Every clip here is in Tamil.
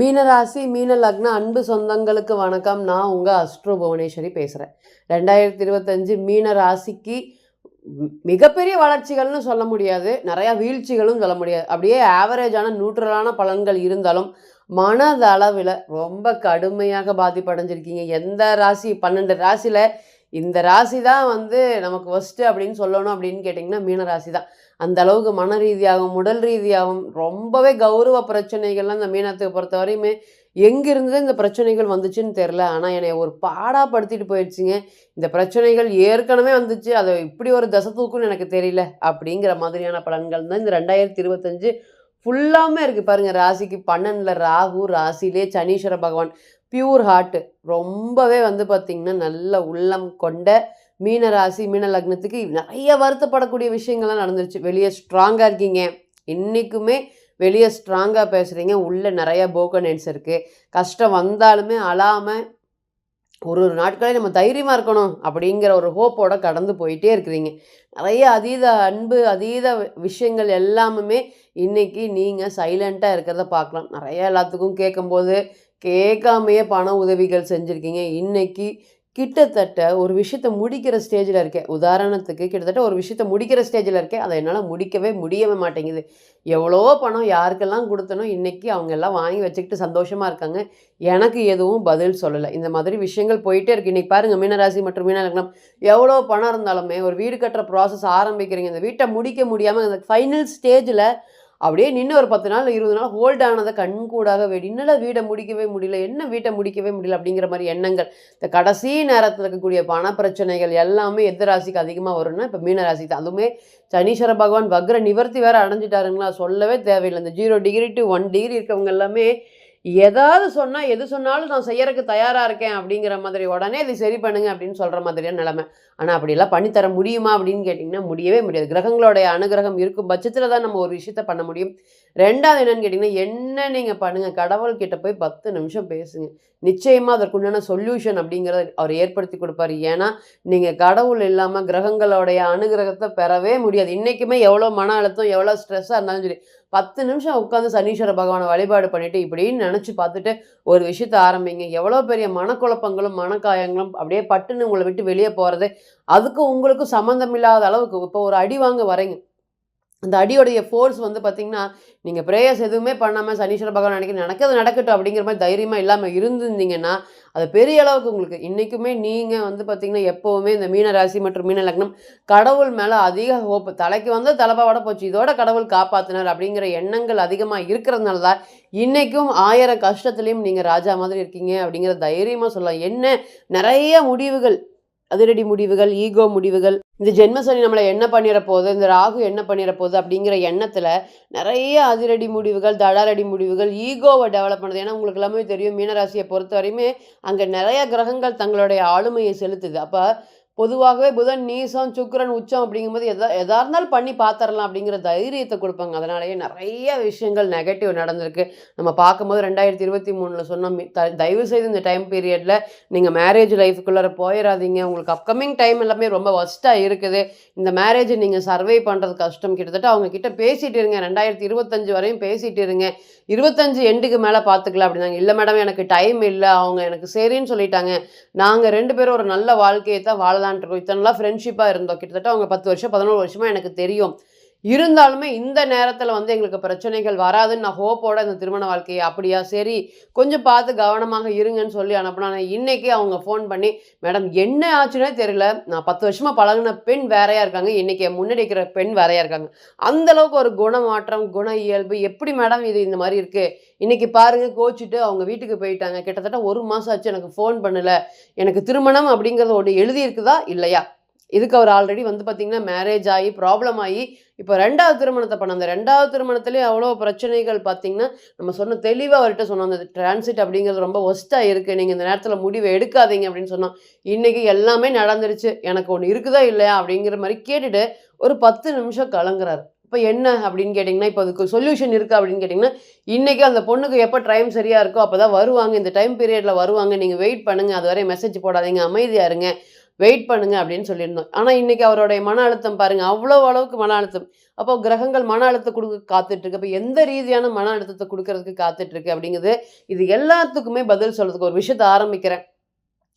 மீனராசி மீன லக்ன அன்பு சொந்தங்களுக்கு வணக்கம். நான் உங்கள் அஸ்ட்ரோ புவனேஸ்வரி பேசுகிறேன் ரெண்டாயிரத்தி இருபத்தஞ்சு மீன ராசிக்கு மிகப்பெரிய வளர்ச்சிகள்னு சொல்ல முடியாது. நிறையா வீழ்ச்சிகளும் சொல்ல முடியாது. அப்படியே ஆவரேஜான நியூட்ரலான பலன்கள் இருந்தாலும் மனதளவில் ரொம்ப கடுமையாக பாதிப்படைஞ்சிருக்கீங்க. எந்த ராசி? பன்னெண்டு ராசியில் இந்த ராசி தான் வந்து நமக்கு ஃபஸ்ட்டு அப்படின்னு சொல்லணும் அப்படின்னு கேட்டிங்கன்னா மீன ராசி தான் அந்த அளவுக்கு மன ரீதியாகவும் உடல் ரீதியாகவும் ரொம்பவே கௌரவ பிரச்சனைகள்லாம் இந்த மீனத்துக்கு பொறுத்த வரையுமே எங்கிருந்து இந்த பிரச்சனைகள் வந்துச்சுன்னு தெரில ஆனால் என்னை ஒரு பாடாப்படுத்திட்டு போயிடுச்சுங்க. இந்த பிரச்சனைகள் ஏற்கனவே வந்துச்சு. அதை இப்படி ஒரு தசை தூக்குன்னு எனக்கு தெரியல அப்படிங்கிற மாதிரியான பலன்கள் தான் இந்த ரெண்டாயிரத்தி இருபத்தஞ்சு ஃபுல்லாமே இருக்குது பாருங்கள் ராசிக்கு பன்னெண்டில் ராகு ராசிலே சனீஸ்வர பகவான். பியூர் ஹார்ட்டு ரொம்பவே வந்து பார்த்திங்கன்னா நல்ல உள்ளம் கொண்ட மீன ராசி மீன லக்னத்துக்கு நிறைய வருத்தப்படக்கூடிய விஷயங்கள்லாம் நடந்துருச்சு. வெளியே ஸ்ட்ராங்காக இருக்கீங்க. இன்றைக்குமே வெளியே ஸ்ட்ராங்காக பேசுகிறீங்க உள்ளே நிறைய போக்கனெட்ஸ் இருக்குது கஷ்டம் வந்தாலுமே அழாமல் ஒரு ஒரு நாட்களே நம்ம தைரியமாக இருக்கணும் அப்படிங்கிற ஒரு ஹோப்போட கடந்து போயிட்டே இருக்கிறீங்க. நிறைய அதீத அன்பு அதீத விஷயங்கள் எல்லாமுமே இன்றைக்கி நீங்கள் சைலண்ட்டாக இருக்கிறத பார்க்கலாம். நிறைய எல்லாத்துக்கும் கேட்கும்போது கேட்காமையே பண உதவிகள் செஞ்சுருக்கீங்க. இன்னைக்கு கிட்டத்தட்ட ஒரு விஷயத்த முடிக்கிற ஸ்டேஜில் இருக்கேன். உதாரணத்துக்கு கிட்டத்தட்ட ஒரு விஷயத்த முடிக்கிற ஸ்டேஜில் இருக்கேன். அதை என்னால் முடிக்கவே முடியவே மாட்டேங்குது. எவ்வளோ பணம் யாருக்கெல்லாம் கொடுத்தனோ இன்றைக்கி அவங்க எல்லாம் வாங்கி வச்சுக்கிட்டு சந்தோஷமாக இருக்காங்க. எனக்கு எதுவும் பதில் சொல்லலை. இந்த மாதிரி விஷயங்கள் போயிட்டே இருக்குது இன்றைக்கி பாருங்கள் மீனராசி மற்றும் மீனலக்னம் எவ்வளோ பணம் இருந்தாலுமே ஒரு வீடு கட்டுற ப்ராசஸ் ஆரம்பிக்கிறீங்க. இந்த வீட்டை முடிக்க முடியாமல் அந்த ஃபைனல் ஸ்டேஜில் அப்படியே நின்று ஒரு பத்து நாள் இருபது நாள் ஹோல்ட் ஆனதை கண்கூடாக வேடி என்னடா வீடை முடிக்கவே முடியல. என்ன வீட்டை முடிக்கவே முடியல அப்படிங்கிற மாதிரி எண்ணங்கள். இந்த கடைசி நேரத்தில் இருக்கக்கூடிய பண பிரச்சனைகள் எல்லாமே எந்த ராசிக்கு அதிகமாக வரும்னா இப்போ மீன ராசி தான். அதுவுமே சனீஸ்வர பகவான் வக்ர நிவர்த்தி வேறு அடைஞ்சிட்டாருங்களா? சொல்லவே தேவையில்லை. இந்த zero degree to one degree இருக்கவங்க எல்லாமே ஏதாவது சொன்னால் எது சொன்னாலும் நான் செய்யறதுக்கு தயாராக இருக்கேன் அப்படிங்கிற மாதிரி உடனே இது சரி பண்ணுங்க அப்படின்னு சொல்கிற மாதிரியான நிலைமை. ஆனால் அப்படியெல்லாம் பண்ணித்தர முடியுமா அப்படின்னு கேட்டிங்கன்னா முடியவே முடியாது. கிரகங்களுடைய அனுகிரகம் இருக்கும் பட்சத்தில் தான் நம்ம ஒரு விஷயத்த பண்ண முடியும். ரெண்டாவது என்னன்னு கேட்டிங்கன்னா என்ன நீங்கள் பண்ணுங்கள் கடவுள்கிட்ட போய் பத்து நிமிஷம் பேசுங்க. நிச்சயமாக அதற்குண்டான சொல்யூஷன் அப்படிங்கிறத அவர் ஏற்படுத்தி கொடுப்பாரு. ஏன்னா நீங்கள் கடவுள் இல்லாமல் கிரகங்களுடைய அனுகிரகத்தை பெறவே முடியாது. இன்றைக்குமே எவ்வளோ மன அழுத்தம் எவ்வளோ ஸ்ட்ரெஸ்ஸாக இருந்தாலும் சரி பத்து நிமிஷம் உட்காந்து சனீஸ்வர பகவானை வழிபாடு பண்ணிட்டு இப்படின்னு நினச்சி பார்த்துட்டு ஒரு விஷயத்த ஆரம்பிங்க. எவ்வளோ பெரிய மனக்குழப்பங்களும் மனக்காயங்களும் அப்படியே பட்டுன்னு உங்களை விட்டு வெளியே போகிறது அதுக்கும் உங்களுக்கும் சம்மந்தம் இல்லாத அளவுக்கு. இப்போ ஒரு அடி வாங்க வரீங்க அந்த அடியோடைய ஃபோர்ஸ் வந்து பார்த்தீங்கன்னா நீங்கள் ப்ரேயர்ஸ் எதுவுமே பண்ணாமல் சனீஸ்வர பகவான் நினைக்க நடக்கிறது நடக்கட்டும் அப்படிங்கிற மாதிரி தைரியமாக இல்லாமல் இருந்திருந்தீங்கன்னா அது பெரிய அளவுக்கு உங்களுக்கு இன்றைக்குமே நீங்கள் வந்து பார்த்தீங்கன்னா எப்போவுமே இந்த மீன ராசி மற்றும் மீன லக்னம் கடவுள் மேலே அதிக ஹோப் தலைக்கு வந்து தலைப்பாவோட போச்சு இதோட கடவுள் காப்பாற்றினார் அப்படிங்கிற எண்ணங்கள் அதிகமாக இருக்கிறதுனால தான் இன்றைக்கும் ஆயிரம் கஷ்டத்துலேயும் நீங்கள் ராஜா மாதிரி இருக்கீங்க அப்படிங்கிற தைரியமாக சொல்லலாம். என்ன? நிறைய முடிவுகள் அதிரடி முடிவுகள் ஈகோ முடிவுகள் இந்த ஜென்மசனி நம்மளை என்ன பண்ணிட போகுது இந்த ராகு என்ன பண்ணிட போகுது அப்படிங்கிற எண்ணத்தில் நிறைய அதிரடி முடிவுகள் தடாரடி முடிவுகள் ஈகோவை டெவலப் பண்ணுது. ஏன்னா உங்களுக்கு எல்லாமே தெரியும் மீனராசியை பொறுத்த வரையுமே அங்கே நிறைய கிரகங்கள் தங்களுடைய ஆளுமையை செலுத்துது. அப்போ பொதுவாகவே புதன் நீசம் சுக்கரன் உச்சம் அப்படிங்கும்போது எதா எதா இருந்தாலும் பண்ணி பார்த்துடலாம் அப்படிங்கிற தைரியத்தை கொடுப்பாங்க. அதனாலேயே நிறைய விஷயங்கள் நெகட்டிவ் நடந்திருக்கு. நம்ம பார்க்கும்போது ரெண்டாயிரத்தி இருபத்தி மூணில் சொன்னோம் மி- த- தயவு செய்து இந்த டைம் பீரியடில் நீங்கள் மேரேஜ் லைஃபுக்குள்ளார போயிடாதீங்க உங்களுக்கு அப்கமிங் டைம் எல்லாமே ரொம்ப ஒஸ்ட்டாக இருக்குது. இந்த மேரேஜை நீங்கள் சர்வே பண்ணுறது கஷ்டம். கிட்டத்தட்ட அவங்க கிட்ட பேசிட்டு இருங்க. ரெண்டாயிரத்தி இருபத்தஞ்சு வரையும் பேசிட்டு இருங்க. இருபத்தஞ்சு எண்டுக்கு மேலே பார்த்துக்கலாம் அப்படின்னாங்க. இல்லை மேடம் எனக்கு டைம் இல்லை. அவங்க எனக்கு சரின்னு சொல்லிட்டாங்க. நாங்கள் ரெண்டு பேரும் ஒரு நல்ல வாழ்க்கையை தான் வாழலாம் இருக்கோம் இத்தனை ஃப்ரெண்ட்ஷிப்பாக இருந்தோம். கிட்டத்தட்ட அவங்க பத்து வருஷம் பதினோரு வருஷமாக எனக்கு தெரியும். இருந்தாலுமே இந்த நேரத்தில் வந்து எங்களுக்கு பிரச்சனைகள் வராதுன்னு நான் ஹோப்போட இந்த திருமண வாழ்க்கையை அப்படியா சரி கொஞ்சம் பார்த்து கவனமாக இருங்கன்னு சொல்லி அனுப்பினா இன்றைக்கி அவங்க ஃபோன் பண்ணி மேடம் என்ன ஆச்சுன்னே தெரியல. நான் பத்து வருஷமாக பழகுன பெண் வேறையாக இருக்காங்க. இன்றைக்கி முன்னடிக்கிற முன்னாடி இருக்கிற பெண் வேறையாக இருக்காங்க. அந்தளவுக்கு ஒரு குணமாற்றம் குண இயல்பு எப்படி மேடம் இது இந்த மாதிரி இருக்குது இன்றைக்கி பாருங்க கோச்சிட்டு அவங்க வீட்டுக்கு போயிட்டாங்க. கிட்டத்தட்ட ஒரு மாதம் ஆச்சு எனக்கு ஃபோன் பண்ணலை. எனக்கு திருமணம் அப்படிங்கிறது ஒன்று எழுதியிருக்குதா? இல்லையா? இதுக்கு அவர் ஆல்ரெடி வந்து பார்த்தீங்கன்னா மேரேஜ் ஆகி ப்ராப்ளம் ஆகி இப்போ ரெண்டாவது திருமணத்தை பண்ண அந்த ரெண்டாவது திருமணத்துலேயே அவ்வளோ பிரச்சனைகள் பார்த்தீங்கன்னா நம்ம சொன்ன தெளிவாக அவர்கிட்ட சொன்னோம். அந்த டிரான்சிட் அப்படிங்கிறது ரொம்ப ஒஸ்ட்டாக இருக்குது நீங்கள் இந்த நேரத்தில் முடிவை எடுக்காதீங்க அப்படின்னு சொன்னோம். இன்றைக்கி எல்லாமே நடந்துருச்சு. எனக்கு ஒன்று இருக்குதா இல்லையா அப்படிங்கிற மாதிரி கேட்டுட்டு ஒரு பத்து நிமிஷம் கலங்குறாரு. இப்போ என்ன அப்படின்னு கேட்டிங்கன்னா இப்போ அதுக்கு சொல்யூஷன் இருக்கா அப்படின்னு கேட்டிங்கன்னா இன்றைக்கி அந்த பொண்ணுக்கு எப்போ டைம் சரியாக இருக்கோ அப்போ தான் வருவாங்க. இந்த டைம் பீரியடில் வருவாங்க. நீங்கள் வெயிட் பண்ணுங்கள் அது வரை மெசேஜ் போடாதீங்க. அமைதியாக இருங்க. வெயிட் பண்ணுங்க அப்படின்னு சொல்லியிருந்தோம். ஆனால் இன்னைக்கு அவருடைய மன அழுத்தம் பாருங்கள் அவ்வளோ அளவுக்கு மன அழுத்தம். அப்போ கிரகங்கள் மன அழுத்தம் கொடுக்க காத்துட்ருக்கு. அப்போ எந்த ரீதியான மன அழுத்தத்தை கொடுக்கறதுக்கு காத்துட்ருக்கு அப்படிங்கிறது இது எல்லாத்துக்குமே பதில் சொல்கிறதுக்கு ஒரு விஷயத்தை ஆரம்பிக்கிறேன்.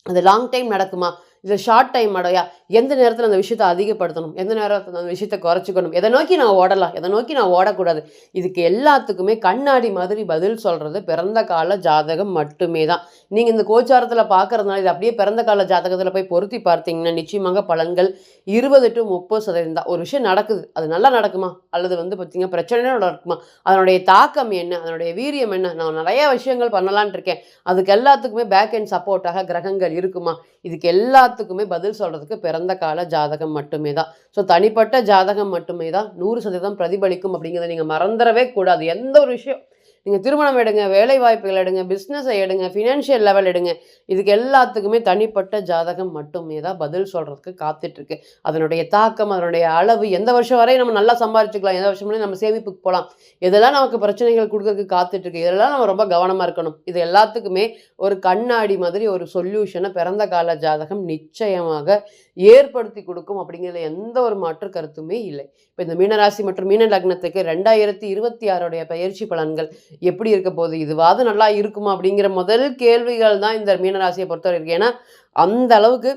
அது லாங் டைம் நடக்குமா? இது ஷார்ட் டைம் அடையா எந்த நேரத்தில் அந்த விஷயத்தை அதிகப்படுத்தணும்? எந்த நேரத்தில் அந்த விஷயத்தை குறைச்சிக்கணும்? எதை நோக்கி நான் ஓடலாம்? எதை நோக்கி நான் ஓடக்கூடாது? இதுக்கு எல்லாத்துக்குமே கண்ணாடி மாதிரி பதில் சொல்கிறது பிறந்த கால ஜாதகம் மட்டுமே தான். நீங்கள் இந்த கோச்சாரத்தில் பார்க்கறதுனால இது அப்படியே பிறந்த கால ஜாதகத்தில் போய் பொருத்தி பார்த்தீங்கன்னா நிச்சயமாக பலன்கள் இருபது டு முப்பது சதவீதம் தான். ஒரு விஷயம் நடக்குது. அது நல்லா நடக்குமா? அல்லது வந்து பார்த்தீங்கன்னா பிரச்சனையாக நடக்குமா? அதனுடைய தாக்கம் என்ன? அதனுடைய வீரியம் என்ன? நான் நிறைய விஷயங்கள் பண்ணலான் இருக்கேன். அதுக்கு எல்லாத்துக்குமே பேக் அண்ட் சப்போர்ட்டாக கிரகங்கள் இருக்குமா? இதுக்கு எல்லா எல்லாத்துக்குமே பதில் சொல்கிறதுக்கு பிறந்த கால ஜாதகம் மட்டுமே தான். ஸோ தனிப்பட்ட ஜாதகம் மட்டுமே தான் நூறு சதவீதம் பிரதிபலிக்கும் அப்படிங்கிறத நீங்கள் மறந்துடவே கூடாது. எந்த ஒரு விஷயம் நீங்கள் திருமணம் எடுங்க வேலை வாய்ப்புகள் எடுங்க பிஸ்னஸை எடுங்க ஃபினான்ஷியல் லெவல் எடுங்க. இதுக்கு எல்லாத்துக்குமே தனிப்பட்ட ஜாதகம் மட்டுமே தான் பதில் சொல்கிறதுக்கு காத்துட்ருக்கு. அதனுடைய தாக்கம் அதனுடைய அளவு எந்த வருஷம் வரை நம்ம நல்லா சம்பாரிச்சுக்கலாம் எந்த வருஷம் நம்ம சேமிப்புக்கு போகலாம். இதெல்லாம் நமக்கு பிரச்சனைகள் கொடுக்கறதுக்கு காத்துட்ருக்கு. இதெல்லாம் நம்ம ரொம்ப கவனமாக இருக்கணும். இது எல்லாத்துக்குமே ஒரு கண்ணாடி மாதிரி ஒரு சொல்யூஷனை பிறந்த கால ஜாதகம் நிச்சயமாக ஏற்படுத்தி கொடுக்கும் அப்படிங்கிறதுல எந்த ஒரு மாற்று கருத்துமே இல்லை. இப்போ இந்த மீனராசி மற்றும் மீன லக்னத்துக்கு ரெண்டாயிரத்தி இருபத்தி ஆறுடைய பயிற்சி பலன்கள் எப்படி இருக்க போகுது? இதுவாது நல்லா இருக்குமா? அப்படிங்கிற முதல் கேள்விகள் தான் இந்த மீனராசியை பொறுத்தவரை இருக்கு. ஏன்னா அந்த அளவுக்கு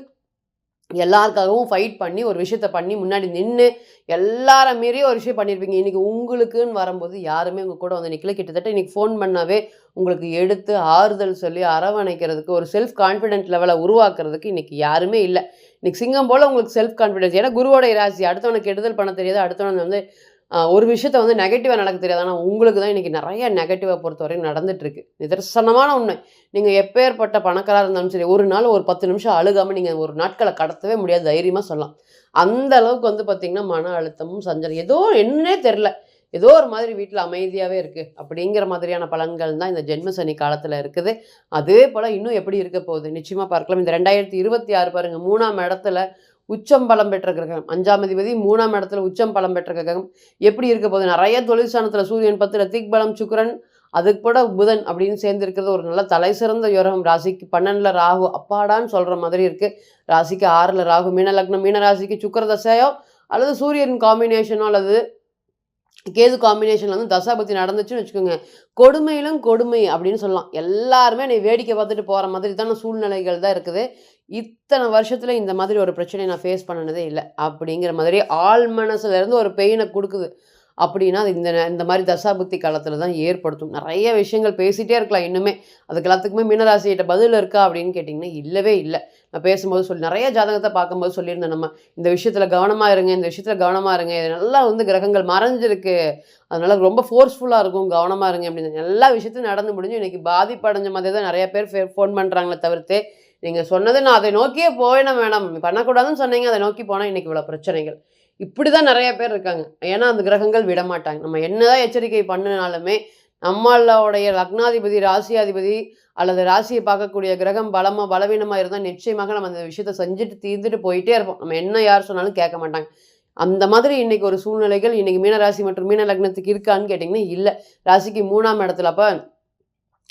எல்லாருக்காகவும் ஃபைட் பண்ணி ஒரு விஷயத்த பண்ணி முன்னாடி நின்று எல்லார மீறி ஒரு விஷயம் பண்ணியிருப்பீங்க இன்றைக்கி உங்களுக்குன்னு வரும்போது யாருமே உங்கள் கூட வந்து நிற்கல கிட்டத்தட்ட இன்றைக்கி ஃபோன் பண்ணாவே உங்களுக்கு எடுத்து ஆறுதல் சொல்லி அரவணைக்கிறதுக்கு ஒரு செல்ஃப் கான்ஃபிடென்ட் லெவலை உருவாக்குறதுக்கு இன்றைக்கி யாருமே இல்லை. இன்றைக்கி சிங்கம் போல் உங்களுக்கு செல்ஃப் கான்ஃபிடென்ஸ் ஏன்னா குருவோட ராசி அடுத்தவனுக்கு கெடுதல் பண்ண தெரியாது. அடுத்தவன் வந்து ஒரு விஷயத்த வந்து நெகட்டிவாக நடக்க தெரியாது. ஆனால் உங்களுக்கு தான் இன்றைக்கி நிறைய நெகட்டிவாக பொறுத்தவரையும் நடந்துகிட்ருக்கு நிதர்சனமான உண்மை. நீங்கள் எப்பேற்பட்ட பணக்காராக இருந்தாலும் சரி ஒரு நாள் ஒரு பத்து நிமிஷம் அழுகாமல் நீங்கள் ஒரு நாட்களை கடத்தவே முடியாது. தைரியமாக சொல்லலாம். அந்த அளவுக்கு வந்து பார்த்திங்கன்னா மன அழுத்தமும் சஞ்சலம். ஏதோ என்னன்னே தெரில ஏதோ ஒரு மாதிரி வீட்டில் அமைதியாகவே இருக்குது அப்படிங்கிற மாதிரியான பலன்கள் தான் இந்த ஜென்ம சனி காலத்தில் இருக்குது. அதே போல் இன்னும் எப்படி இருக்க போகுது? நிச்சயமாக பார்க்கலாம். இந்த ரெண்டாயிரத்தி இருபத்தி ஆறு பாருங்கள் மூணாம் இடத்துல உச்சம் பலம் பெற்ற கிரகம் அஞ்சாம் அதிபதி மூணாம் இடத்துல உச்சம் பலம் பெற்ற கிரகம் எப்படி இருக்க போகுது? நிறைய தொழில் சூரியன் பத்துல திக்பலம் சுக்கரன் அதுக்கு கூட புதன் அப்படின்னு சேர்ந்துருக்கிறது ஒரு நல்ல தலை சிறந்த யோகம். ராசிக்கு பன்னெண்டில் ராகு அப்பாடான்னு சொல்கிற மாதிரி இருக்குது ராசிக்கு ஆறில் ராகு மீன லக்னம் மீன ராசிக்கு சுக்கர தசையோ அல்லது சூரியன் காம்பினேஷனோ அல்லது கேது காம்பினேஷனில் வந்து தசாபத்தி நடந்துச்சுன்னு வச்சுக்கோங்க. கொடுமையிலும் கொடுமை அப்படின்னு சொல்லலாம். எல்லாருமே நீ வேடிக்கை பார்த்துட்டு போகிற மாதிரி தானே சூழ்நிலைகள் தான் இருக்குது. இத்தனை வருஷத்தில் இந்த மாதிரி ஒரு பிரச்சனையை நான் ஃபேஸ் பண்ணனதே இல்லை. அப்படிங்கிற மாதிரி ஆள் மனசுலேருந்து ஒரு பெயினை கொடுக்குது. அப்படின்னா அது இந்த இந்த மாதிரி தசாபுத்தி காலத்தில் தான் ஏற்படுத்தும். நிறைய விஷயங்கள் பேசிகிட்டே இருக்கலாம் இன்னுமே. அதுக்கு எல்லாத்துக்குமே மீனராசிகிட்ட பதில் இருக்கா அப்படின்னு கேட்டிங்கன்னா இல்லவே இல்லை. நான் பேசும்போது சொல்லி நிறைய ஜாதகத்தை பார்க்கும்போது சொல்லியிருந்தேன் நம்ம இந்த விஷயத்தில் கவனமாக இருங்க இந்த விஷயத்தில் கவனமாக இருங்க இது நல்லா வந்து கிரகங்கள் மறைஞ்சிருக்கு. அதனால் ரொம்ப ஃபோர்ஸ்ஃபுல்லாக இருக்கும் கவனமாக இருங்க அப்படின்னு. எல்லா விஷயத்தையும் நடந்து முடிஞ்சு இன்றைக்கி பாதிப்படைஞ்ச மாதிரி தான் நிறைய பேர் ஃபோன் பண்ணுறாங்களே தவிர்த்து நீங்கள் சொன்னது நான் அதை நோக்கியே போயிடணும் வேணாம். பண்ணக்கூடாதுன்னு சொன்னீங்க அதை நோக்கி போனால் இன்னைக்கு இவ்வளோ பிரச்சனைகள். இப்படி தான் நிறைய பேர் இருக்காங்க. ஏன்னா அந்த கிரகங்கள் விட மாட்டாங்க. நம்ம என்னதான் எச்சரிக்கை பண்ணினாலுமே நம்மளுடைய லக்னாதிபதி ராசியாதிபதி அல்லது ராசியை பார்க்கக்கூடிய கிரகம் பலமாக பலவீனமாக இருந்தால் நிச்சயமாக நம்ம அந்த விஷயத்தை செஞ்சுட்டு தீர்ந்துட்டு போயிட்டே இருப்போம். நம்ம என்ன யார் சொன்னாலும் கேட்க மாட்டாங்க. அந்த மாதிரி இன்னைக்கு ஒரு சூழ்நிலைகள் இன்னைக்கு மீனராசி மற்றும் மீன லக்னத்துக்கு இருக்கான்னு கேட்டிங்கன்னா இல்லை. ராசிக்கு மூணாம் இடத்துல அப்போ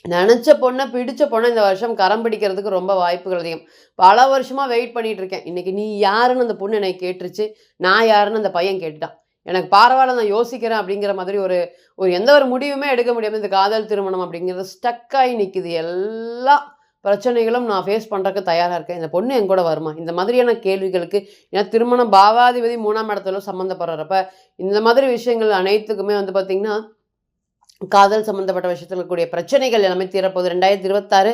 நினச்ச பொண்ணை பிடிச்ச பொண்ணை இந்த வருஷம் கரம் பிடிக்கிறதுக்கு ரொம்ப வாய்ப்புகள் அதிகம். பல வருஷமாக வெயிட் பண்ணிட்டு இருக்கேன். இன்னைக்கு நீ யாருன்னு அந்த பொண்ணு என்னை கேட்டுருச்சு. நான் யாருன்னு அந்த பையன் கேட்டுட்டான். எனக்கு பரவாயில்ல நான் யோசிக்கிறேன் அப்படிங்கிற மாதிரி ஒரு ஒரு எந்த ஒரு முடிவுமே எடுக்க முடியாமல் இந்த காதல் திருமணம் அப்படிங்கிறது ஸ்டக்காகி நிற்கிது எல்லா பிரச்சனைகளும் நான் ஃபேஸ் பண்ணுறதுக்கு தயாராக இருக்கேன். இந்த பொண்ணு என் கூட வருமா? இந்த மாதிரியான கேள்விகளுக்கு ஏன்னா திருமணம் பாவாதிபதி மூணாம் இடத்துல சம்மந்தப்படுறப்ப இந்த மாதிரி விஷயங்கள் அனைத்துக்குமே வந்து பார்த்திங்கன்னா காதல் சம்மந்தப்பட்ட விஷயத்தில் இருக்கக்கூடிய பிரச்சனைகள் எல்லாமே தீரப்போகுது. ரெண்டாயிரத்தி இருபத்தாறு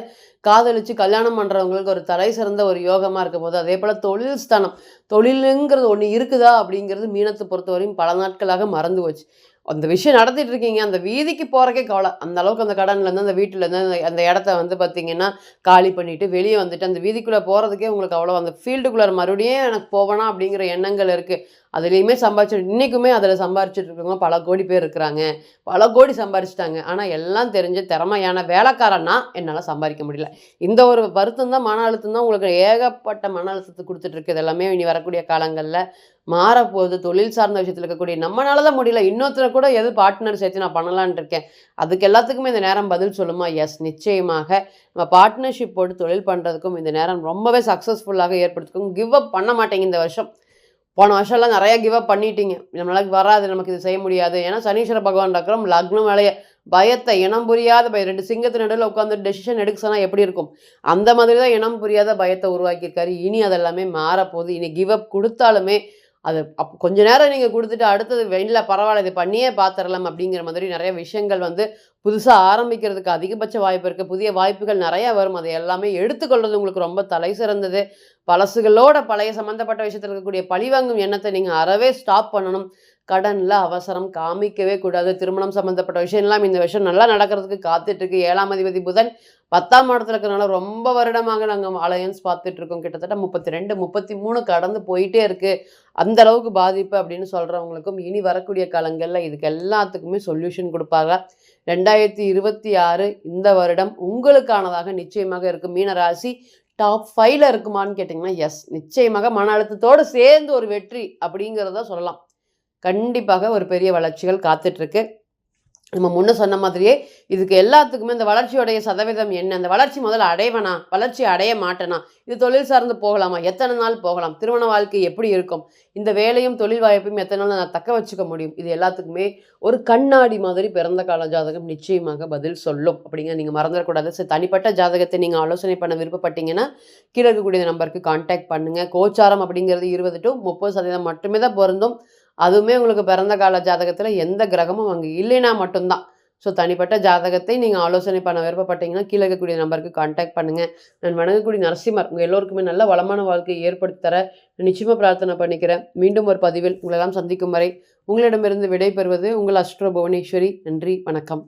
காதலிச்சு கல்யாணம் பண்ணுறவங்களுக்கு ஒரு தலை சிறந்த ஒரு யோகமாக இருக்க போது அதே போல் தொழில் ஸ்தானம். தொழிலுங்கிறது ஒன்று இருக்குதா அப்படிங்கிறது மீனத்தை பொறுத்தவரையும் பல நாட்களாக மறந்து போச்சு. அந்த விஷயம் நடத்திட்டு இருக்கீங்க. அந்த வீதிக்கு போகிறக்கே கவலை. அந்த அளவுக்கு அந்த கடன்லேருந்து அந்த வீட்டிலேருந்து அந்த அந்த இடத்த வந்து பார்த்தீங்கன்னா காலி பண்ணிவிட்டு வெளியே வந்துட்டு அந்த வீதிக்குள்ளே போகிறதுக்கே உங்களுக்கு அவ்வளோ அந்த ஃபீல்டுக்குள்ளே மறுபடியும் எனக்கு போவேனா அப்படிங்கிற எண்ணங்கள் இருக்குது அதுலேயுமே சம்பாதிச்சு இன்றைக்குமே அதில் சம்பாரிச்சிட்டு இருக்கவங்க பல கோடி பேர் இருக்கிறாங்க. பல கோடி சம்பாரிச்சிட்டாங்க. ஆனால் எல்லாம் தெரிஞ்ச திறமையான வேலைக்காரன்னா என்னால் சம்பாதிக்க முடியல. இந்த ஒரு வருத்தம் தான் மன அழுத்தம் தான் உங்களுக்கு ஏகப்பட்ட மன அழுத்தத்தை கொடுத்துட்ருக்கு இருக்குது எல்லாமே இனி வரக்கூடிய காலங்களில் மாறப்போகுது. தொழில் சார்ந்த விஷயத்தில் இருக்கக்கூடிய நம்மளால தான் முடியல. இன்னொருத்தர் கூட எது பார்ட்னர் சேர்த்து நான் பண்ணலான்னு இருக்கேன். அதுக்கு எல்லாத்துக்குமே இந்த நேரம் பதில் சொல்லுமா? எஸ் நிச்சயமாக. நம்ம பார்ட்னர்ஷிப் போட்டு தொழில் பண்ணுறதுக்கும் இந்த நேரம் ரொம்பவே சக்ஸஸ்ஃபுல்லாக ஏற்படுத்துக்கும் கிவ் அப் பண்ண மாட்டேங்க இந்த வருஷம். போன வருஷம்லாம் நிறையா கிவ் அப் பண்ணிட்டீங்க. நம்மளால வராது நமக்கு இது செய்ய முடியாது. ஏன்னா சனீஸ்வர பகவான் இருக்கிறோம் லக்னம் வேலைய பயத்தை இனம் புரியாத பய ரெண்டு சிங்கத்து நடுவில் உட்காந்து டெசிஷன் எடுக்க சொன்னால் எப்படி இருக்கும்? அந்த மாதிரி தான் இனம் புரியாத பயத்தை உருவாக்கியிருக்காரு. இனி அதெல்லாமே மாறப்போகுது. இனி கிவ் அப் கொடுத்தாலுமே அது அப் கொஞ்ச நேரம் நீங்கள் கொடுத்துட்டு அடுத்தது வெளில பரவாயில்ல இது பண்ணியே பார்த்துடலாம் அப்படிங்கிற மாதிரி நிறைய விஷயங்கள் வந்து புதுசாக ஆரம்பிக்கிறதுக்கு அதிகபட்ச வாய்ப்பு இருக்குது புதிய வாய்ப்புகள் நிறையா வரும். அதை எல்லாமே எடுத்துக்கொள்வது உங்களுக்கு ரொம்ப தலை சிறந்தது. பழசுகளோட பழைய சம்மந்தப்பட்ட விஷயத்தில் இருக்கக்கூடிய பழிவாங்கும் எண்ணத்தை நீங்கள் அறவே ஸ்டாப் பண்ணணும். கடனில் அவசரம் காமிக்கவே கூடாது. திருமணம் சம்மந்தப்பட்ட விஷயம்லாம் இந்த விஷயம் நல்லா நடக்கிறதுக்கு காத்துட்ருக்கு. ஏழாம் அதிபதி புதன் பத்தாம் இடத்துல இருக்கிறனால ரொம்ப வருடமாக நாங்கள் அலையன்ஸ் பார்த்துட்ருக்கோம். கிட்டத்தட்ட முப்பத்தி ரெண்டு முப்பத்தி மூணு கடந்து போயிட்டே இருக்குது அந்த அளவுக்கு பாதிப்பு அப்படின்னு சொல்கிறவங்களுக்கும் இனி வரக்கூடிய காலங்களில் இதுக்கு எல்லாத்துக்குமே சொல்யூஷன் கொடுப்பாங்க. ரெண்டாயிரத்தி இருபத்தி ஆறு இந்த வருடம் உங்களுக்கானதாக நிச்சயமாக இருக்கும் மீனராசி. டாப் ஃபைவ்ல இருக்குமான்னு கேட்டிங்கன்னா எஸ் நிச்சயமாக மன அழுத்தத்தோடு சேர்ந்து ஒரு வெற்றி அப்படிங்கிறத சொல்லலாம். கண்டிப்பாக ஒரு பெரிய வளர்ச்சிகள் காத்துட்ருக்கு நம்ம முன்ன சொன்ன மாதிரியே இதுக்கு எல்லாத்துக்குமே இந்த வளர்ச்சியோடைய சதவீதம் என்ன? அந்த வளர்ச்சி முதல்ல அடைவனா? வளர்ச்சி அடைய மாட்டேனா? இது தொழில் சார்ந்து போகலாமா? எத்தனை நாள் போகலாம்? திருமண வாழ்க்கை எப்படி இருக்கும்? இந்த வேலையும் தொழில் வாய்ப்பையும் எத்தனை நாள் நான் தக்க வச்சுக்க முடியும்? இது எல்லாத்துக்குமே ஒரு கண்ணாடி மாதிரி பிறந்த கால ஜாதகம் நிச்சயமாக பதில் சொல்லும். அப்படிங்க நீங்கள் மறந்துடக்கூடாது. சரி தனிப்பட்ட ஜாதகத்தை நீங்கள் ஆலோசனை பண்ண விருப்பப்பட்டீங்கன்னா கீழே இருக்கக்கூடிய நம்பருக்கு காண்டாக்ட் பண்ணுங்கள் கோச்சாரம் அப்படிங்கிறது இருபது டு முப்பது சதவீதம் மட்டுமே தான் பொருந்தும். அதுவுமே உங்களுக்கு பிறந்த கால ஜாதகத்தில் எந்த கிரகமும் அங்கே இல்லைனா மட்டும்தான். ஸோ தனிப்பட்ட ஜாதகத்தை நீங்கள் ஆலோசனை பண்ண விருப்பப்பட்டீங்கன்னா கீழே இருக்கக்கூடிய நம்பருக்கு காண்டாக்ட் பண்ணுங்கள் நான் வணங்கக்கூடிய நரசிம்மர் உங்கள் எல்லோருக்குமே நல்ல வளமான வாழ்க்கையை ஏற்படுத்தி தர நிச்சயமாக பிரார்த்தனை பண்ணிக்கிறேன். மீண்டும் ஒரு பதிவில் உங்களெல்லாம் சந்திக்கும் வரை உங்களிடமிருந்து விடைபெறுவது உங்கள் அஸ்ட்ரோ புவனேஸ்வரி நன்றி வணக்கம்.